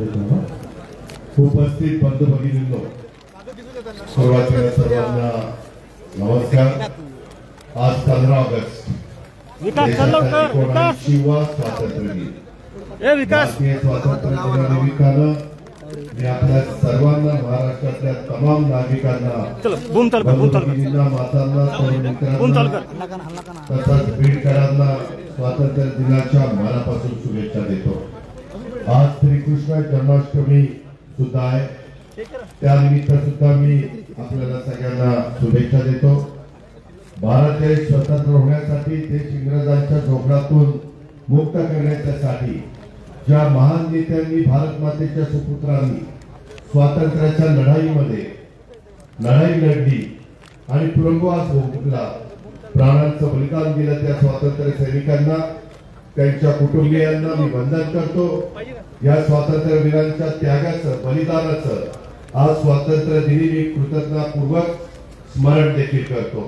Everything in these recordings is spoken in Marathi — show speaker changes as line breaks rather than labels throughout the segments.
देतो उपस्थित बंधू भगिनींनो सुरुवातीला सर्वांना नमस्कार. आज पंधरा ऑगस्ट. एकोणऐंशीवा स्वातंत्र्य दिन. भारतीय स्वातंत्र्य दिनानिमित्तानं मी आपल्या सर्वांना महाराष्ट्रातल्या तमाम नागरिकांना मातांना तसंच बीडकरांना स्वातंत्र्य दिनाच्या मनापासून शुभेच्छा देतो. आज श्रीकृष्ण जन्माष्टमी सुद्धा आहे. त्यानिमित्त सुद्धा मी आपल्याला सगळ्यांना शुभेच्छा देतो. भारत देश स्वतंत्र होण्यासाठी देश इंग्रजांच्या जोगडातून मुक्त करण्याच्यासाठी ज्या महान नेत्यांनी भारत मातेच्या सुपुत्रांनी स्वातंत्र्याच्या लढाईमध्ये लढाई लढली आणि तुरुंगवास भोगला प्राणांचं बलिदान दिलं त्या स्वातंत्र्य सैनिकांना त्यांच्या कुटुंबियांना मी वंदन करतो. या स्वातंत्र्य वीरांच्या त्यागाचं बलिदानाचं आज स्वातंत्र्य दिनी मी कृतज्ञतापूर्वक स्मरण देखील करतो.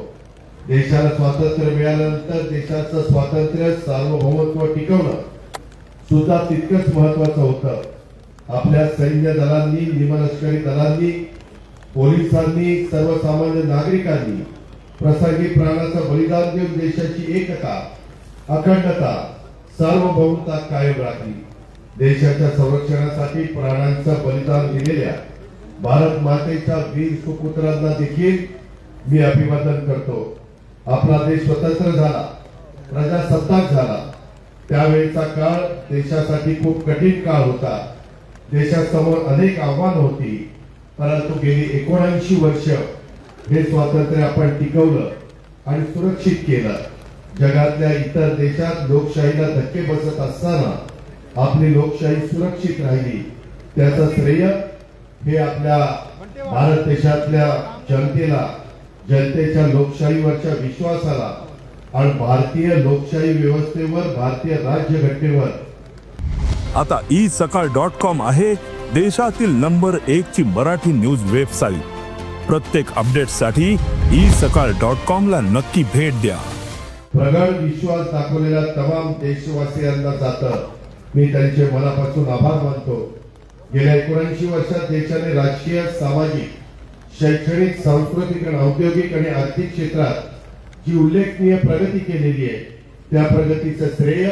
देशाला स्वातंत्र्य मिळाल्यानंतर देशाचं स्वातंत्र्य सार्वभौमत्व टिकवणं सुद्धा तितकंच महत्वाचं होतं. आपल्या सैन्य दलांनी निमलष्करी दलांनी पोलिसांनी सर्वसामान्य नागरिकांनी प्रसंगी प्राणाचं बलिदान देऊन देशाची एकता अखंडता सार्वभौमता कायम राखली. देशाच्या संरक्षणासाठी प्राणांचं बलिदान दिलेल्या भारत मातेच्या वीर सुपुत्रांना देखील मी अभिवादन करतो. आपला देश स्वतंत्र झाला प्रजासत्ताक झाला. त्यावेळेचा काळ देशासाठी खूप कठीण काळ होता. देशासमोर अनेक आव्हान होती परंतु गेली एकोणऐंशी वर्ष हे स्वातंत्र्य आपण टिकवलं आणि सुरक्षित केलं. जगातल्या इतर देशात लोकशाहीला धक्के बसत असताना आपली लोकशाही सुरक्षित राहिली. त्याचं श्रेय हे आपल्या भारत देशातल्या जनतेला जनतेच्या लोकशाहीवरच्या विश्वासाला आणि भारतीय लोकशाही व्यवस्थेवर भारतीय राज्यघटनेवर.
आता ई सकाळ डॉट कॉम आहे देशातील नंबर एक ची मराठी न्यूज वेबसाईट. प्रत्येक अपडेटसाठी ई सकाळ डॉट कॉम ला नक्की भेट द्या.
प्रगड विश्वास दाखवलेल्या तमाम देशवासियांना जातं. मी त्यांचे मनापासून आभार मानतो. गेल्या एकोणऐंशी वर्षात देशाने राजकीय सामाजिक शैक्षणिक सांस्कृतिक आणि औद्योगिक आणि आर्थिक क्षेत्रात जी उल्लेखनीय प्रगती केलेली आहे त्या प्रगतीचं श्रेय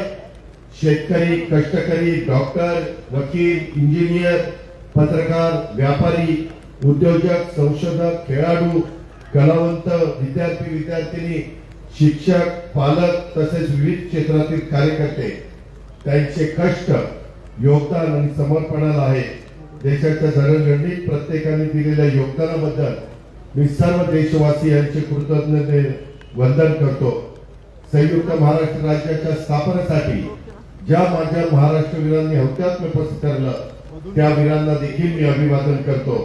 शेतकरी कष्टकरी डॉक्टर वकील इंजिनियर पत्रकार व्यापारी उद्योजक संशोधक खेळाडू कलावंत विद्यार्थी विद्यार्थिनी शिक्षक पालक तसेच विविध क्षेत्रातील कार्यकर्ते त्यांचे कष्ट योगदान आणि समर्पणाला आहे. देशाच्या जडणघडणीत प्रत्येकाने दिलेल्या योगदानाबद्दल मी सर्व देशवासियांचे कृतज्ञते वंदन करतो. संयुक्त महाराष्ट्र राज्याच्या स्थापनेसाठी ज्या माझ्या महाराष्ट्र वीरांनी हौत्यात्म्य पत्करलं त्या वीरांना देखील मी अभिवादन करतो.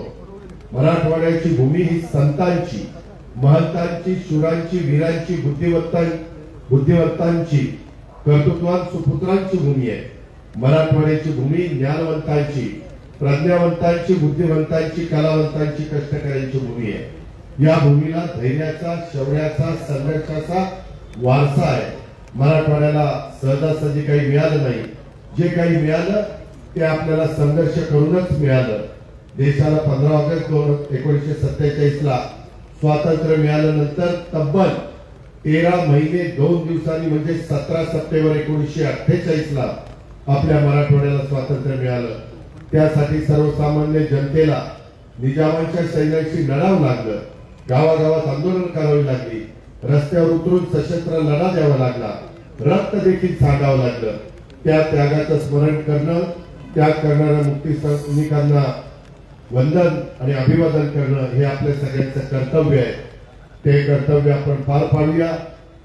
मराठवाड्याची भूमी ही संतांची महंतांची शुरांची वीरांची बुद्धिवत्तां बुद्धिवत्तांची कर्तृत्वान सुपुत्रांची भूमी आहे. मराठवाड्याची भूमी ज्ञानवंतांची प्रज्ञावंतांची बुद्धिवंतांची कलावंतांची कष्टकऱ्यांची भूमी आहे. या भूमीला धैर्याचा शौर्याचा संघर्षाचा वारसा आहे. मराठवाड्याला सहजासहजी काही मिळालं नाही. जे काही मिळालं ते आपल्याला संघर्ष करूनच मिळालं. देशाला पंधरा ऑगस्ट दोन एकोणीसशे सत्तेचाळीस ला स्वातंत्र्य मिळाल्यानंतर तब्बल तेरा महिने दोन दिवसांनी म्हणजे सतरा सप्टेंबर एकोणीसशे अठ्ठेचाळीस ला आपल्या मराठवाड्याला स्वातंत्र्य मिळालं. त्यासाठी सर्वसामान्य जनतेला निजामांच्या सैन्याशी लढावं लागलं. गावागावात आंदोलन करावी लागली. रस्त्यावर उतरून सशस्त्र लढा द्यावा लागला. रक्त देखील सांगावं लागलं. त्या त्यागाचं स्मरण करणं त्याग करणाऱ्या मुक्ती सैनिकांना वंदन आणि अभिवादन करणं हे आपल्या सगळ्यांचं कर्तव्य आहे. ते कर्तव्य आपण पार पाडूया.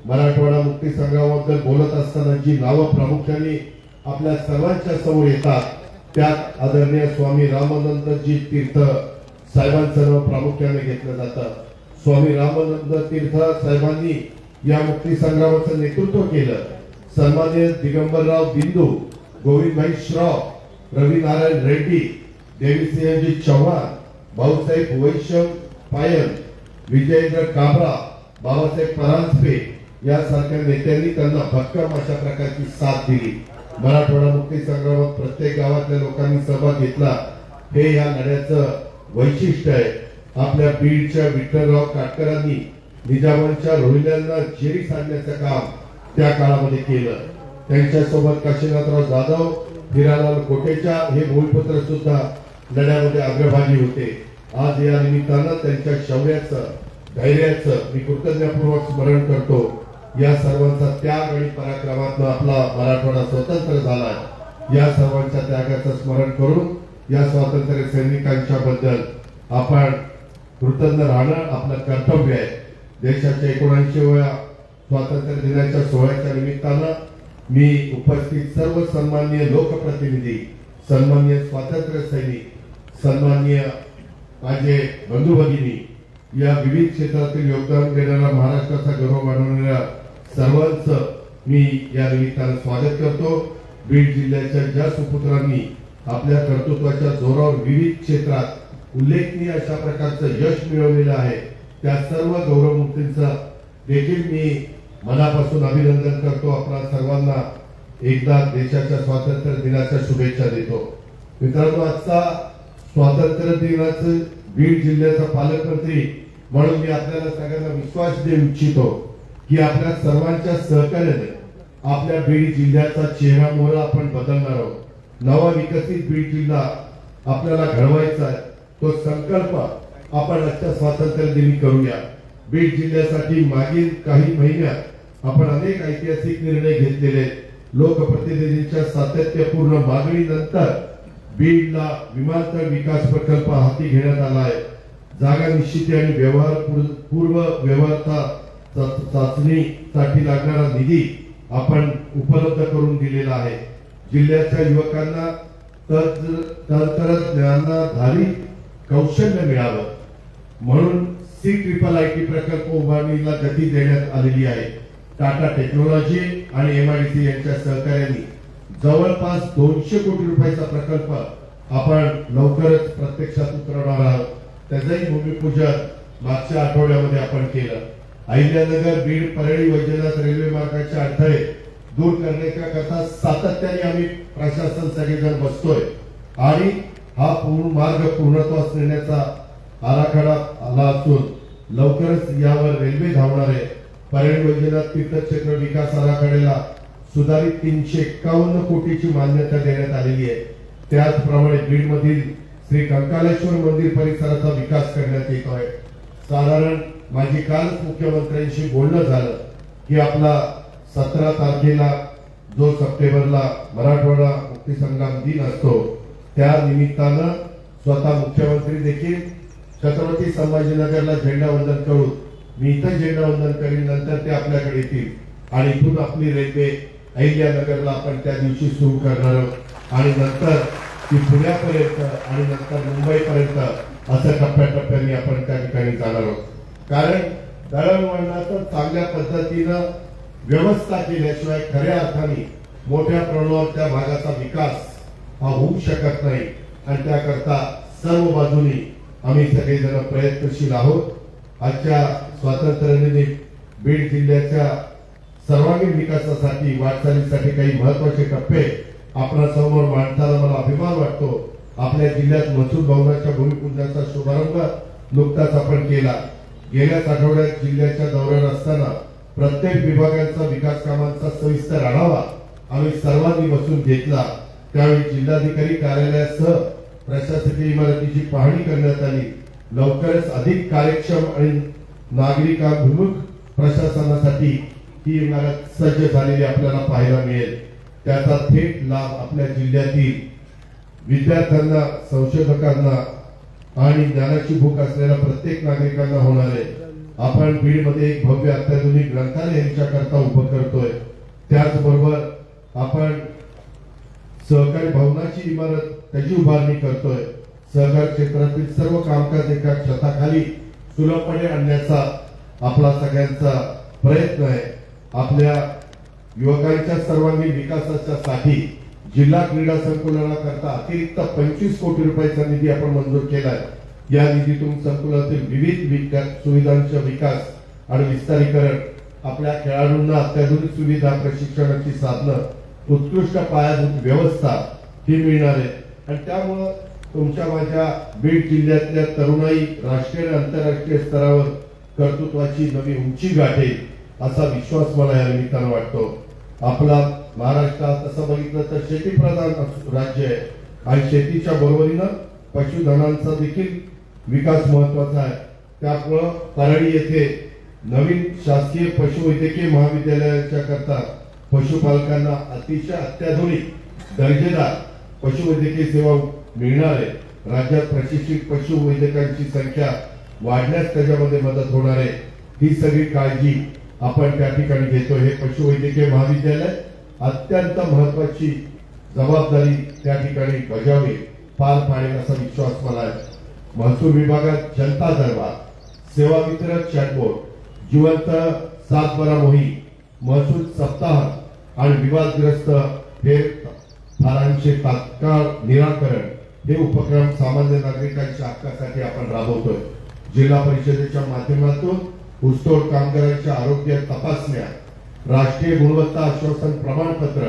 मराठवाडा मुक्ती संग्रामाबद्दल बोलत असताना जी नावं प्रामुख्याने आपल्या सर्वांच्या समोर येतात त्यात आदरणीय स्वामी रामानंदजी तीर्थ साहेबांचं नाव प्रामुख्याने घेतलं जातं. स्वामी रामानंद तीर्थ साहेबांनी या मुक्ती संग्रामाचं नेतृत्व केलं. सन्मान्य दिगंबरराव बिंदू गोविंदभाई श्रॉफ रवी नारायण रेड्डी देवीसिंहजी चव्हाण भाऊसाहेब वैश्यम पायन विजयेंद्र काबरा बाबासाहेब परांजपे यासारख्या नेत्यांनी त्यांना भक्कम अशा प्रकारची साथ दिली. मराठवाडा मुक्ती संग्रामात प्रत्येक गावातल्या लोकांनी सहभाग घेतला. हे या लढ्याचं वैशिष्ट्य आहे. आपल्या बीडच्या विठ्ठलराव काटकरांनी निजामांच्या रोहिल्यांना जेरी सांडण्याचं काम त्या काळामध्ये केलं. त्यांच्यासोबत काशीनाथराव जाधव हिरालाल कोटेचा हे भूमिपुत्र सुद्धा लढ्यामध्ये अग्रभागी होते. आज या निमित्तानं त्यांच्या शौर्याचं धैर्याचं मी कृतज्ञपूर्वक स्मरण करतो. या सर्वांचा त्याग आणि पराक्रमातनं आपला मराठवाडा स्वतंत्र झाला या सर्वांच्या त्यागाचं स्मरण करून या स्वातंत्र्य सैनिकांच्या बद्दल आपण कृतज्ञ राहणं आपलं कर्तव्य आहे. देशाच्या एकोणऐंशीव्या स्वातंत्र्य दिनाच्या सोहळ्याच्या निमित्तानं मी उपस्थित सर्व सन्माननीय लोकप्रतिनिधी सन्माननीय स्वातंत्र्य सैनिक सन्माननीय माझे बंधू भगिनी या विविध क्षेत्रातील योगदान देणाऱ्या महाराष्ट्राचा गौरव वाढवणाऱ्या सर्वांचं मी या निमित्तानं स्वागत करतो. बीड जिल्ह्याच्या ज्या सुपुत्रांनी आपल्या कर्तृत्वाच्या जोरावर विविध क्षेत्रात उल्लेखनीय अशा प्रकारचं यश मिळवलेलं आहे त्या सर्व गौरवमूर्तींचं देखील मी मनापासून अभिनंदन करतो. आपल्या सर्वांना एकदा देशाच्या स्वातंत्र्य दिनाच्या शुभेच्छा देतो. मित्रांनो आजचा स्वातंत्र्य दिनाचं बीड जिल्ह्याचा पालकमंत्री म्हणून मी आपल्याला सगळ्यांना विश्वास देऊ इच्छितो की आपल्या सर्वांच्या सहकार्याने आपल्या बीड जिल्ह्याचा चेहरा मोहरा आपण बदलणार आहोत. नवा विकसित बीड जिल्हा आपल्याला घडवायचा आहे. तो संकल्प आपण आजच्या स्वातंत्र्य दिनी करूया. बीड जिल्ह्यासाठी मागील काही महिन्यात आपण अनेक ऐतिहासिक निर्णय घेतलेले लोकप्रतिनिधींच्या सातत्यपूर्ण मागणीनंतर बीडला विमानतळ विकास प्रकल्प हाती घेण्यात आला आहे जागा निश्चिती आणि व्यवहार पूर्व- व्यवहारता चा- चाचणीसाठी लागणारा निधी आपण उपलब्ध करून दिलेला आहे. जिल्ह्याच्या युवकांना तंत्रज्ञानाधारित कौशल्य मिळावं. म्हणून सी ट्रिपल आय टी प्रकल्प उभारणीला गती देण्यात आलेली आहे. टाटा टेक्नॉलॉजी आणि एमआयडीसी यांच्या सहकार्याने जवळपास दोनशे कोटी रुपयाचा प्रकल्प आपण लवकरच प्रत्यक्षात उतरवणार आहोत. त्याचंही भूमिपूजन मागच्या आठवड्यामध्ये आपण केलं. अहिल्यानगर बीड परळी वैजनाथ रेल्वे मार्गाचे अडथळे दूर करण्याच्या सातत्याने आम्ही प्रशासन सगळेजण बसतोय. आणि हा पूर्ण मार्ग पूर्णत्वास नेण्याचा आराखडा आला असून लवकरच यावर रेल्वे धावणार आहे. परळी वैजनाथ तीर्थक्षेत्र विकास आराखड्याला सुधारित तीनशे एक्कावन्न कोटीची मान्यता देण्यात आलेली आहे. त्याचप्रमाणे बीड मधील श्री कंकालेश्वर मंदिर परिसराचा विकास करण्यात येतो आहे. साधारण माझी कालच मुख्यमंत्र्यांशी बोलणं झालं की आपला सतरा तारखेला जो सप्टेंबरला मराठवाडा मुक्ती संग्राम दिन असतो त्या निमित्तानं स्वतः मुख्यमंत्री देखील छत्रपती संभाजीनगरला झेंडावंदन करून मी इथं झेंडावंदन करीन नंतर ते आपल्याकडे येतील. आणि इथून आपली रेल्वे अहिल्यानगरला आपण त्या दिवशी सुरू करणार आहोत. आणि नंतर ती पुण्यापर्यंत आणि नंतर मुंबईपर्यंत असं टप्प्याटप्प्याने आपण त्या ठिकाणी जाणार आहोत. कारण दळणवळणाचं चांगल्या पद्धतीनं व्यवस्था केल्याशिवाय खऱ्या अर्थाने मोठ्या प्रमाणावर त्या भागाचा विकास हा होऊ शकत नाही. आणि त्याकरता सर्व बाजूनी आम्ही सगळेजण प्रयत्नशील आहोत. आजच्या स्वातंत्र्यनिमित्त बीड जिल्ह्याच्या सर्वांगीण विकासासाठी वाटचालीसाठी काही महत्त्वाचे टप्पे आपल्यासमोर मांडताना मला अभिमान वाटतो. आपल्या जिल्ह्यात महसूल भवनाच्या भूमिपूजनाचा शुभारंभ नुकताच आपण केला. गेल्याच आठवड्यात जिल्ह्याच्या दौऱ्यावर असताना प्रत्येक विभागांचा विकास कामांचा सविस्तर आढावा आम्ही सर्वांनी बसून घेतला. त्यावेळी जिल्हाधिकारी कार्यालयासह प्रशासकीय इमारतीची पाहणी करण्यात आली. लवकरच अधिक कार्यक्षम आणि नागरिकाभिमुख प्रशासनासाठी ही इमारत सज्ज झालेली आपल्याला पाहायला मिळेल. त्याचा थेट लाभ आपल्या जिल्ह्यातील विद्यार्थ्यांना संशोधकांना आणि ज्ञानाची भूक असलेल्या प्रत्येक नागरिकांना होणार आहे. आपण बीडमध्ये एक भव्य अत्याधुनिक ग्रंथालय यांच्याकरता उभं करतोय. त्याचबरोबर आपण सहकारी भवनाची इमारत त्याची उभारणी करतोय. सहकार क्षेत्रातील सर्व कामकाज एका छताखाली सुलभपणे आणण्याचा आपला सगळ्यांचा प्रयत्न आहे. आपल्या युवकांच्या सर्वांगीण विकासाच्या साठी जिल्हा क्रीडा संकुलनाकरता अतिरिक्त पंचवीस कोटी रुपयाचा निधी आपण मंजूर केला आहे या निधीतून संकुलातील विविध विकास सुविधांचा विकास आणि विस्तारीकरण आपल्या खेळाडूंना अत्याधुनिक सुविधा प्रशिक्षणाची साधनं उत्कृष्ट पायाभूत व्यवस्था ही मिळणार आहे आणि त्यामुळं तुमच्या माझ्या बीड जिल्ह्यातल्या तरुणाई राष्ट्रीय आणि आंतरराष्ट्रीय स्तरावर कर्तृत्वाची नवी उंची गाठेल. असा विश्वास मला या निमित्तानं वाटतो. आपला महाराष्ट्रात तसं बघितलं तर शेतीप्रधान राज्य आहे. आणि शेतीच्या बरोबरीनं पशुधनांचा देखील विकास महत्त्वाचा आहे. त्यामुळं परळी येथे नवीन शासकीय पशुवैद्यकीय महाविद्यालयाच्या करता पशुपालकांना अतिशय अत्याधुनिक दर्जेदार पशुवैद्यकीय सेवा मिळणार आहे राज्यात प्रशिक्षित पशुवैद्यकांची संख्या वाढण्यास त्याच्यामध्ये मदत होणार आहे. ही सगळी काळजी आपण त्या ठिकाणी घेतो. हे पशुवैद्यकीय महाविद्यालय अत्यंत महत्वाची जबाबदारी त्या ठिकाणी बजावली पार पाडेल असा विश्वास मला आहे. महसूल विभागात जनता दरबार सेवा मित्र चॅटबोर्ड जिवंत सातबारा मोहीम महसूल सप्ताह आणि विवादग्रस्त हे फारांचे तात्काळ निराकरण हे उपक्रम सामान्य नागरिकांच्या हक्कासाठी आपण राबवतोय. जिल्हा परिषदेच्या माध्यमातून ऊसतोड कामगारांच्या आरोग्य तपासण्या राष्ट्रीय गुणवत्ता आश्वासन प्रमाणपत्र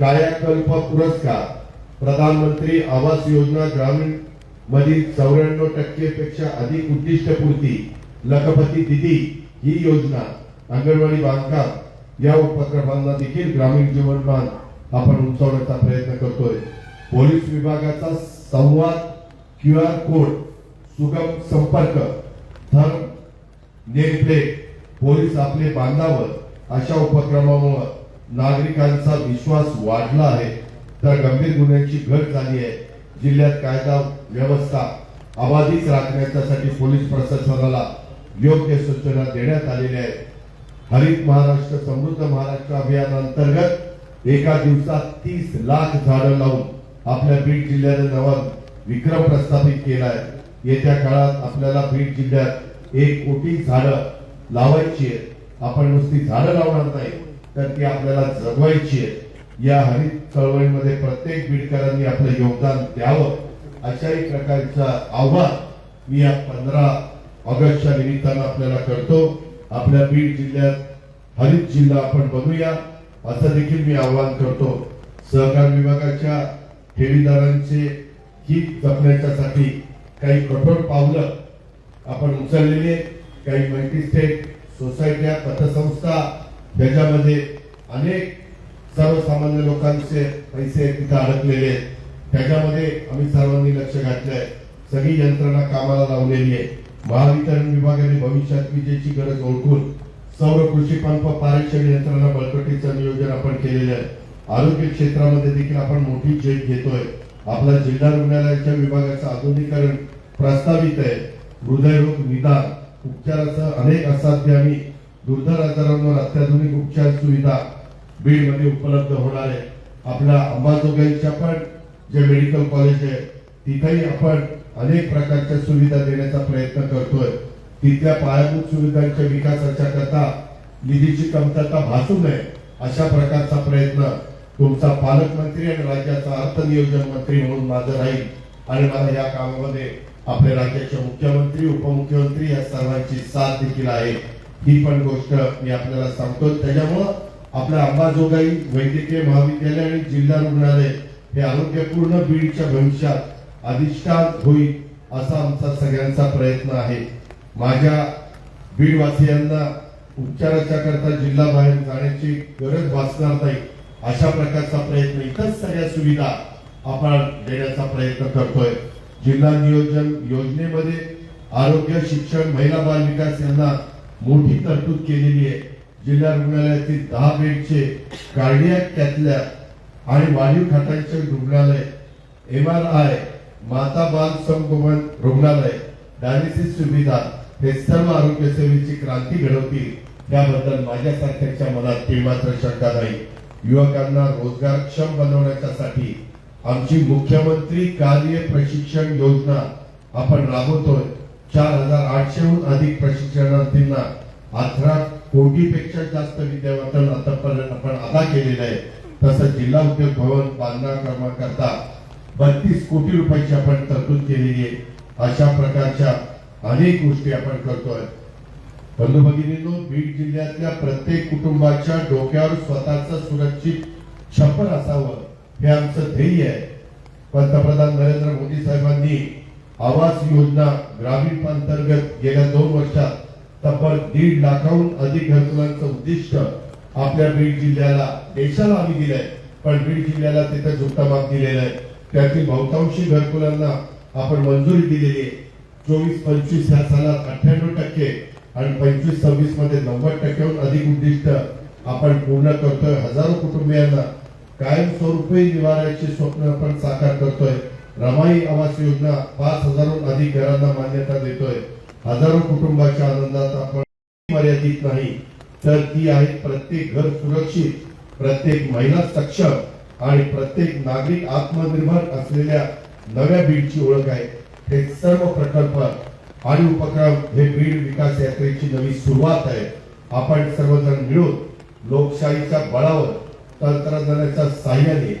कायाकल्प पुरस्कार प्रधानमंत्री आवास योजना ग्रामीण मधील चौऱ्याण्णव टक्के पेक्षा अधिक उद्दिष्ट पूर्ती लखपती दिदी ही योजना अंगणवाडी बांधकाम या उपक्रमांना देखील ग्रामीण जीवनमान आपण उंचावण्याचा प्रयत्न करतोय. पोलीस विभागाचा संवाद क्यू आर कोड सुगम संपर्क थर्म नेमप्लेट पोलीस आपले बांधावर अशा उपक्रमामुळे नागरिकांचा विश्वास वाढला आहे. तर गंभीर गुन्ह्यांची घट झाली आहे. जिल्ह्यात कायदा व्यवस्था अबाधित राखण्यासाठी पोलीस प्रशासनाला योग्य सूचना देण्यात आलेल्या आहेत हरित महाराष्ट्र समृद्ध महाराष्ट्र अभियानांतर्गत एका दिवसात तीस लाख झाडं लावून आपल्या बीड जिल्ह्याने नवा विक्रम प्रस्थापित केला आहे येत्या काळात आपल्याला बीड जिल्ह्यात एक कोटी झाडं लावायची आहेत. आपण नुसती झाडं लावणार नाही तर ती आपल्याला जगवायची आहेत. या हरित चळवळीमध्ये प्रत्येक बीडकरांनी आपलं योगदान द्यावं अशाही प्रकारचं आव्हान मी या पंधरा ऑगस्टच्या निमित्तानं आपल्याला करतो. आपल्या बीड जिल्ह्यात हरित जिल्हा आपण बनूया असं देखील मी आवाहन करतो. सहकार विभागाच्या ठेवीदारांचे हित जपण्याच्यासाठी काही कठोर पावलं आपण उचललेले काही मल्टीस्टेट सोसायट्या पतसंस्था त्याच्यामध्ये अनेक सर्वसामान्य लोकांचे पैसे तिथे अडकलेले आहेत. त्याच्यामध्ये आम्ही सर्वांनी लक्ष घातलंय सगळी यंत्रणा कामाला लावलेली आहे. महावितरण विभागाने भविष्यात विजेची गरज ओळखून सौर कृषी पंप पारेक्षण यंत्रणा बळकटीचं नियोजन आपण केलेलं आहे. आरोग्य क्षेत्रामध्ये देखील आपण मोठी झेप घेतोय. आपला जिल्हा रुग्णालयाच्या विभागाचं आधुनिकरण प्रस्तावित आहे. हृदयरोग निदान. उपचारासह अनेक असाध्य आणि दुर्धर आजारांवर अत्याधुनिक उपचार सुविधा बीडमध्ये उपलब्ध होणार आहे. आपल्या अंबाजोगाईच्या पण जे मेडिकल कॉलेज आहे तिथेही आपण अनेक प्रकारच्या सुविधा देण्याचा प्रयत्न करतोय. तिथल्या पायाभूत सुविधांच्या विकासाच्या करता निधीची कमतरता भासू नये अशा प्रकारचा प्रयत्न तुमचा पालकमंत्री आणि राज्याचा अर्थ नियोजन मंत्री म्हणून माझं राहील. आणि मला या कामामध्ये आपल्या राज्याचे मुख्यमंत्री उपमुख्यमंत्री या सर्वांची साथ देखील आहे. ही पण गोष्ट मी आपल्याला सांगतो त्याच्यामुळं आपल्या अंबाजोगाई वैद्यकीय महाविद्यालय आणि जिल्हा रुग्णालय हे आरोग्यपूर्ण बीडच्या भविष्यात अधिष्ठान होईल असा आमचा सगळ्यांचा प्रयत्न आहे. माझ्या बीडवासियांना उपचाराच्या करता जिल्हा बाहेर जाण्याची गरज भासणार नाही अशा प्रकारचा प्रयत्न इतर सगळ्या सुविधा आपण देण्याचा प्रयत्न करतोय. जिल्हा नियोजन योजनेमध्ये आरोग्य शिक्षण महिला बाल विकास यांना मोठी तरतूद केलेली आहे. जिल्हा रुग्णालयातील दहा बेडचे कार्डियाक कॅथल्या आणि वाढीव खाटांचे रुग्णालय एम आर आय माता बाल संगोपन रुग्णालय डायलिसिस सुविधा हे सर्व आरोग्य सेवेची क्रांती घडवतील. त्याबद्दल माझ्यासारख्यांच्या मनात मात्र शंका नाही युवकांना रोजगारक्षम बनवण्याच्यासाठी आमची मुख्यमंत्री कार्य प्रशिक्षण योजना आपण राबवतोय. चार हजार आठशेहून अधिक प्रशिक्षणार्थींना अठरा कोटीपेक्षा जास्त विद्यार्थ्यांना आतापर्यंत आपण अदा केलेलं आहे. तसंच जिल्हा उद्योग भवन बांधण्याकरता बत्तीस कोटी रुपयाची आपण तरतूद केलेली आहे. अशा प्रकारच्या अनेक गोष्टी आपण करतोय. बंधू भगिनींनो बीड जिल्ह्यातल्या प्रत्येक कुटुंबाच्या डोक्यावर स्वतःच सुरक्षित छप्पन असावं. हे आमचं ध्येय आहे. पंतप्रधान नरेंद्र मोदी साहेबांनी आवास योजना ग्रामीण अंतर्गत गेल्या दोन वर्षात तब्बल दीड लाखाहून अधिक घरकुलांचं उद्दिष्ट आपल्या बीड जिल्ह्याला देशाला आम्ही दिलंय. पण बीड जिल्ह्याला तिथं झुकतामाप दिलेला आहे. त्यातील बहुतांशी घरकुलांना आपण मंजुरी दिलेली आहे. चोवीस पंचवीस ह्या सालात अठ्ठ्याण्णव टक्के आणि पंचवीस सव्वीसमध्ये नव्वद टक्क्याहून अधिक उद्दिष्ट आपण पूर्ण करतोय. हजारो कुटुंबियांना कायमस्वरूपी निवाऱ्याचे स्वप्न आपण साकार करतोय. रमाई आवास योजना पाच हजारहून अधिक घरांना मान्यता देतोय. हजारो कुटुंबाच्या आनंदात आपण मर्यादित नाही. तर ती आहे प्रत्येक घर सुरक्षित प्रत्येक महिला सक्षम आणि प्रत्येक नागरिक आत्मनिर्भर असलेल्या नव्या बीडची ओळख आहे. हे सर्व प्रकल्प आणि उपक्रम हे बीड विकास यात्रेची नवी सुरुवात आहे. आपण सर्वजण मिळून लोकशाहीच्या बळावर तंत्रज्ञानाच्या साह्याने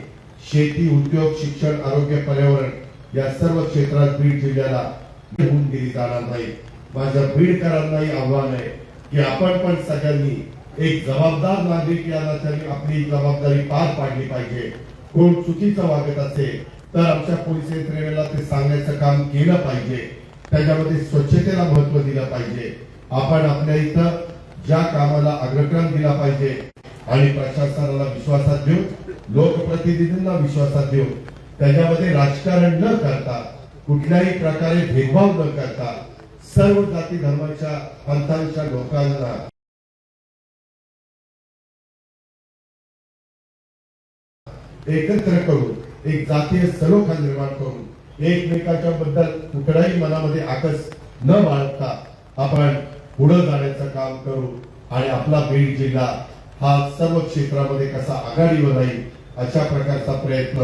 शेती उद्योग शिक्षण आरोग्य पर्यावरण या सर्व क्षेत्रात बीड जिल्ह्याला होऊन दिली जाणार नाही. माझ्या बीडकरांनाही आव्हान आहे की आपण पण सगळ्यांनी एक जबाबदार नागरिक या नात्याने आपली जबाबदारी पार पाडली पाहिजे. कोण चुकीचं वागत असेल तर आमच्या पोलीस यंत्रणेला ते सांगण्याचं काम केलं पाहिजे. त्याच्यामध्ये स्वच्छतेला महत्त्व दिलं पाहिजे. आपण आपल्या इथं ज्या कामाला अग्रक्रम दिला पाहिजे आणि प्रशासनाला विश्वासात घेऊन लोकप्रतिनिधींना विश्वासात घेऊन त्याच्यामध्ये राजकारण न करता कुठल्याही प्रकारे भेदभाव न करता सर्व जाती धर्माच्या पंथांच्या लोकांना एकत्र करून एक जातीय सलोखा निर्माण करून एकमेकाच्या बद्दल कुठलाही मनामध्ये आकस न बाळगता आपण पुढे जाण्याचं काम करू आणि आपला बीड जिल्हा हा सर्व क्षेत्रामध्ये कसा आघाडीवर राहील अशा प्रकारचा प्रयत्न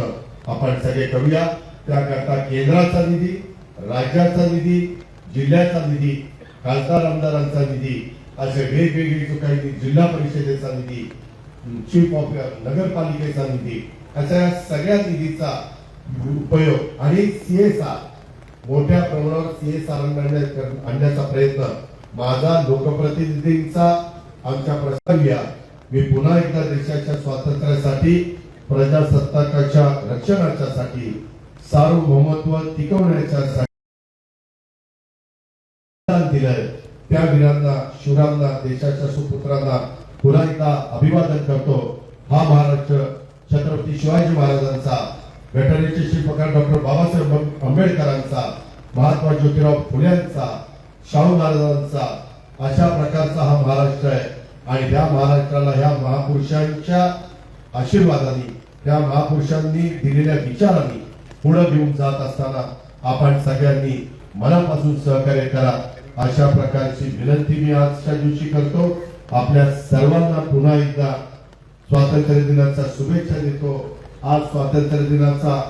आपण सगळे करूया. त्याकरता केंद्राचा निधी राज्याचा निधी जिल्ह्याचा निधी खासदार आमदारांचा निधी असे वेगवेगळे जो काही जिल्हा परिषदेचा निधी चीफ ऑफ नगरपालिकेचा निधी अशा या सगळ्या निधीचा उपयोग आणि सीएसआर मोठ्या प्रमाणावर सीएसआर आणण्याचा प्रयत्न माझा लोकप्रतिनिधींचा आमच्या प्रस्ताविया मी पुन्हा एकदा देशाच्या स्वातंत्र्यासाठी प्रजासत्ताकाच्या रक्षणाच्यासाठी सार्वभौमत्व टिकवण्याच्या दिलंय. त्या वीरांना शिवरांना देशाच्या सुपुत्रांना पुन्हा एकदा अभिवादन करतो. हा महाराष्ट्र छत्रपती शिवाजी महाराजांचा घटनेचे शिल्पकार डॉक्टर बाबासाहेब आंबेडकरांचा महात्मा ज्योतिराव फुल्यांचा शाहू महाराजांचा अशा प्रकारचा हा महाराष्ट्र आहे. आणि त्या महाराष्ट्राला ह्या महापुरुषांच्या आशीर्वादाने त्या महापुरुषांनी दिलेल्या विचारांनी पुढे घेऊन जात असताना आपण सगळ्यांनी मनापासून सहकार्य करा. अशा प्रकारची विनंती मी आजच्या दिवशी करतो. आपल्या सर्वांना पुन्हा एकदा स्वातंत्र्य दिनाचा शुभेच्छा देतो. आज स्वातंत्र्य दिनाचा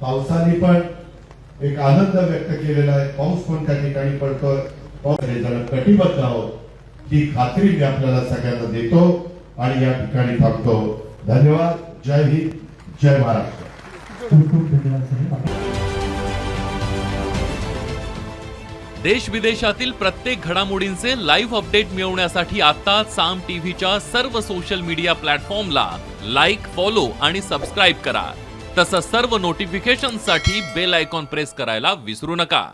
पावसाने पण एक आनंद व्यक्त केलेला आहे. पाऊस पण त्या ठिकाणी पडतोय? पाऊस कटिबद्ध आहोत. ही खात्री मी आपल्याला सगळ्यांना देतो आणि या ठिकाणी थांबतो. धन्यवाद. जय हिंद. जय महाराष्ट्र.
खूप खूप धन्यवाद
देश विदेशातील प्रत्येक घडामोडींचे लाईव्ह अपडेट मिळवण्यासाठी आता साम टीव्हीच्या सर्व सोशल मीडिया प्लॅटफॉर्मला लाईक फॉलो आणि सबस्क्राईब करा. तसंच सर्व नोटिफिकेशनसाठी बेल आयकॉन प्रेस करायला विसरू नका.